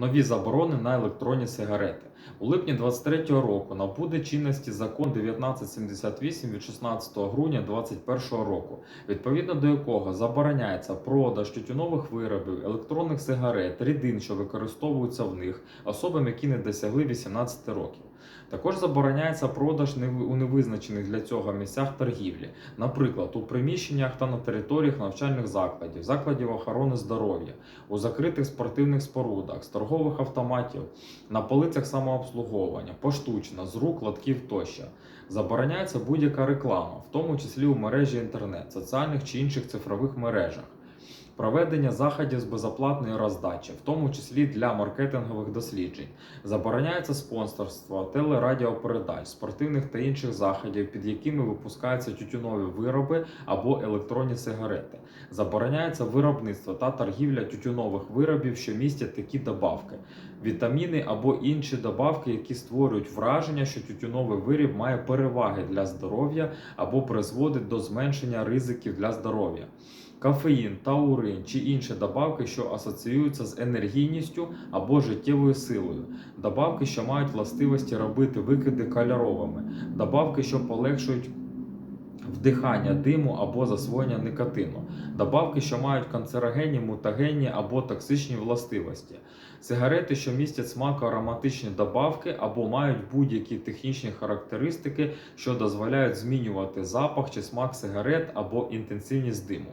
нові заборони на електронні сигарети. У липні 2023 року набуде чинності закон 1978 від 16 грудня 2021 року, відповідно до якого забороняється продаж тютюнових виробів, електронних сигарет, рідин, що використовуються в них, особам, які не досягли 18 років. Також забороняється продаж у невизначених для цього місцях торгівлі, наприклад, у приміщеннях та на територіях навчальних закладів, закладів охорони здоров'я, у закритих спортивних спорудах, з торгових автоматів, на полицях самообслуговування, поштучно, з рук, лотків тощо. Забороняється будь-яка реклама, в тому числі у мережі інтернет, соціальних чи інших цифрових мережах. Проведення заходів з безоплатної роздачі, в тому числі для маркетингових досліджень, забороняється спонсорство телерадіопередач, спортивних та інших заходів, під якими випускаються тютюнові вироби або електронні сигарети. Забороняється виробництво та торгівля тютюнових виробів, що містять такі добавки, вітаміни або інші добавки, які створюють враження, що тютюновий виріб має переваги для здоров'я або призводить до зменшення ризиків для здоров'я. Кафеїн, таурин чи інші добавки, що асоціюються з енергійністю або життєвою силою, добавки, що мають властивості робити викиди кольоровими, добавки, що полегшують вдихання диму або засвоєння никотину, добавки, що мають канцерогенні, мутагенні або токсичні властивості, сигарети, що містять смако-ароматичні добавки або мають будь-які технічні характеристики, що дозволяють змінювати запах чи смак сигарет або інтенсивність диму.